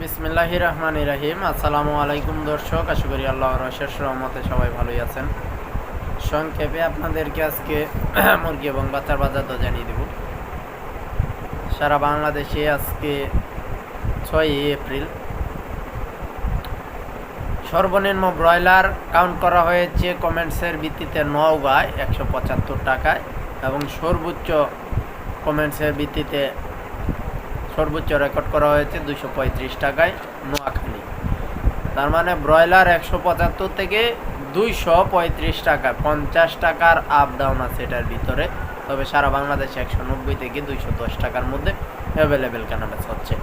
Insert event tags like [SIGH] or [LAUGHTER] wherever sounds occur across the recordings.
বিসমিল্লাহ রহমান রাহিম আসসালামু আলাইকুম দর্শক, আশা করি আল্লাহ রশেষ রহমতে সবাই ভালোই আছেন। সংক্ষেপে আপনাদেরকে আজকে [CLEARS THROAT] মুরগি এবং বাচ্চার বাজার তো জানিয়ে দেব। সারা বাংলাদেশে আজকে ছয়ই এপ্রিল। সর্বনিম্ন ব্রয়লার কাউন্ট করা হয়েছে কমেন্টসের ভিত্তিতে নওগাঁয় একশো পঁচাত্তর টাকায় এবং সর্বোচ্চ কমেন্টসের ভিত্তিতে সর্বোচ্চ রেকর্ড করা হয়েছে দুশো পঁয়ত্রিশ টাকায় নোয়াখালী। তার মানে ব্রয়লার একশো পঁচাত্তর থেকে দুইশো পঁয়ত্রিশ টাকা, পঞ্চাশ টাকার আপ ডাউন আছে এটার ভিতরে। তবে সারা বাংলাদেশে একশো নব্বই থেকে দুইশো দশ টাকার মধ্যে অ্যাভেলেবেল কেনাবেচা হচ্ছে।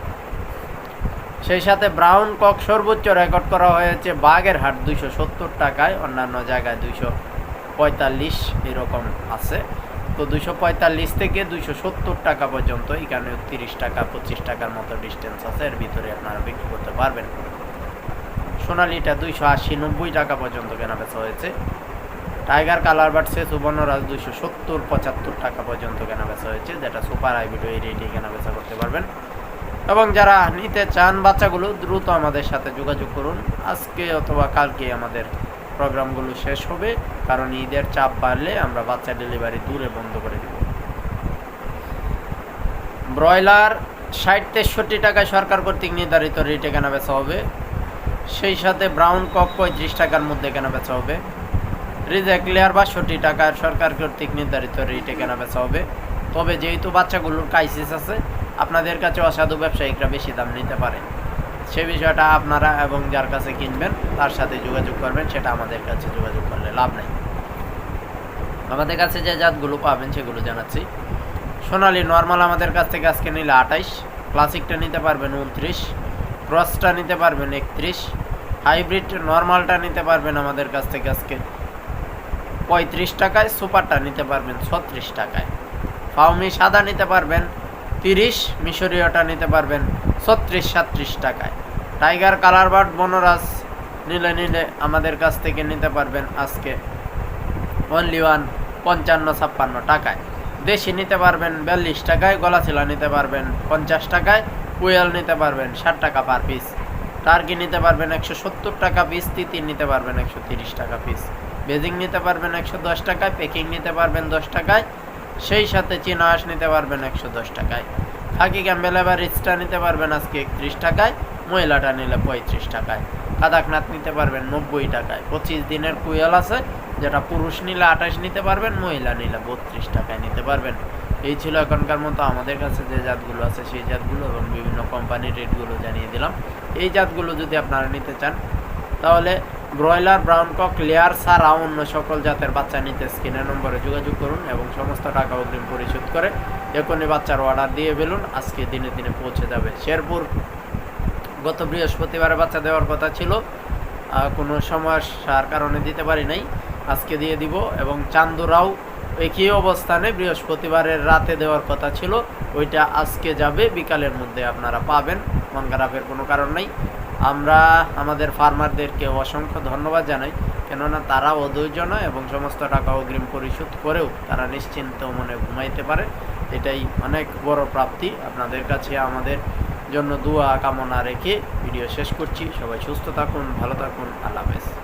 সেই সাথে ব্রাউন কক সর্বোচ্চ রেকর্ড করা হয়েছে বাগেরহাট দুইশো সত্তর টাকায়, অন্যান্য জায়গায় দুইশো পঁয়তাল্লিশ এরকম আছে। তো দুইশো পঁয়তাল্লিশ থেকে দুইশো সত্তর টাকা পর্যন্ত এখানে তিরিশ টাকা, পঁচিশ টাকার মতো ডিস্টেন্স আছে, এর ভিতরে আপনারা বিক্রি করতে পারবেন। সোনালিটা দুইশো আশি নব্বই টাকা পর্যন্ত কেনা বেচা হয়েছে। টাইগার কালার বাটসে সুবর্ণরাজ দুইশো সত্তর, পঁচাত্তর টাকা পর্যন্ত কেনা বেচা হয়েছে, যেটা সুপার হাইব্রিড এই রেটে কেনা বেচা করতে পারবেন। এবং যারা নিতে চান বাচ্চাগুলো, দ্রুত আমাদের সাথে যোগাযোগ করুন। আজকে অথবা কালকে আমাদের প্রোগ্রামগুলো শেষ হবে, কারণ ঈদের চাপ বাড়লে আমরা বাচ্চা ডেলিভারি দূরে বন্ধ করে দেব। ব্রয়লার ষাট তেষট্টি টাকায় সরকার কর্তৃক নির্ধারিত রেটে কেনা বেচা হবে। সেই সাথে ব্রাউন কক পঁয়ত্রিশ টাকার মধ্যে কেনা বেচা হবে। রিজেক লেয়ার বাষট্টি টাকার সরকার কর্তৃক নির্ধারিত রেটে কেনা বেচা হবে। তবে যেহেতু বাচ্চাগুলোর ক্রাইসিস আছে, আপনাদের কাছে অসাধু ব্যবসায়িকরা বেশি দাম নিতে পারে। সে বিষয়টা আপনারা এবং যার কাছে কিনবেন, তার সাথে যোগাযোগ করবেন, সেটা আমাদের কাছে যোগাযোগ করলে লাভ নেই। আমাদের কাছে যে জাতগুলো পাবেন, সেগুলো জানাচ্ছি। সোনালি নর্মাল আমাদের কাছ থেকে আজকে নিলে আঠাইশ, ক্লাসিকটা নিতে পারবেন উনত্রিশ ক্রসটা নিতে পারবেন একত্রিশ, হাইব্রিড নর্মালটা নিতে পারবেন আমাদের কাছ থেকে আজকে পঁয়ত্রিশ টাকায়, সুপারটা নিতে পারবেন ছত্রিশ টাকায়। ফাউমি সাদা নিতে পারবেন তিরিশ, মিশরীয়টা নিতে পারবেন ছত্রিশ সাত্রিশ টাকায়। টাইগার কালার বার্ড বনরাজ নিলে নিলে আমাদের কাছ থেকে নিতে পারবেন আজকে অনলি ওয়ান পঞ্চান্ন, ছাপ্পান্ন টাকায়। দেশি নিতে পারবেন বিয়াল্লিশ টাকায় গলাচিলা নিতে পারবেন পঞ্চাশ টাকায় কুয়েল নিতে পারবেন ষাট টাকা পার পিস টার্কি নিতে পারবেন একশো সত্তর টাকা পিস তিতির নিতে পারবেন একশো তিরিশ টাকা পিস বেজিং নিতে পারবেন একশো দশ টাকায়, পেকিং নিতে পারবেন দশ টাকায়। সেই সাথে চীনা হাঁস নিতে পারবেন একশো দশ টাকায়। খাকি ক্যাম্বেল এবার রিচটা নিতে পারবেন আজকে একত্রিশ টাকায়, মহিলাটা নিলে পঁয়ত্রিশ টাকায়। কাদাকনাথ নিতে পারবেন নব্বই টাকায়। পঁচিশ দিনের কুয়েল আছে, যেটা পুরুষ নিলে আঠাশ নিতে পারবেন, মহিলা নিলে বত্রিশ টাকায় নিতে পারবেন। এই ছিল এখনকার মতো আমাদের কাছে যে জাতগুলো আছে সেই জাতগুলো এবং বিভিন্ন কোম্পানির রেটগুলো জানিয়ে দিলাম। এই জাতগুলো যদি আপনারা নিতে চান, তাহলে ব্রয়লার ব্রাউন কক লেয়ার ছাড়া অন্য সকল জাতের বাচ্চা নিতে স্ক্রিনের নম্বরে যোগাযোগ করুন এবং সমস্ত টাকা অগ্রিম পরিশোধ করে এখনই বাচ্চার অর্ডার দিয়ে ফেলুন। আজকে দিনে দিনে পৌঁছে যাবে। শেরপুর গত বৃহস্পতিবারে বাচ্চা দেওয়ার কথা ছিল। কোনো সমস্যার কারণে দিতে পারি নাই। আজকে দিয়ে দিব এবং চান্দুরাও একই অবস্থানে বৃহস্পতিবারের রাতে দেওয়ার কথা ছিল। ওইটা আজকে যাবে, বিকালের মধ্যে আপনারা পাবেন। মন খারাপের কোনো কারণ নেই। আমরা আমাদের ফার্মারদেরকে অসংখ্য ধন্যবাদ জানাই, কেননা তারা অধৈর্য নয় এবং সমস্ত টাকা অগ্রিম পরিশোধ করেও তারা নিশ্চিন্ত মনে ঘুমাইতে পারে। এটাই অনেক বড় প্রাপ্তি। আপনাদের কাছে আমাদের জন্য দোয়া কামনা রেখে ভিডিও শেষ করছি। সবাই সুস্থ থাকুন, ভালো থাকুন, আল্লাহ হাফেজ।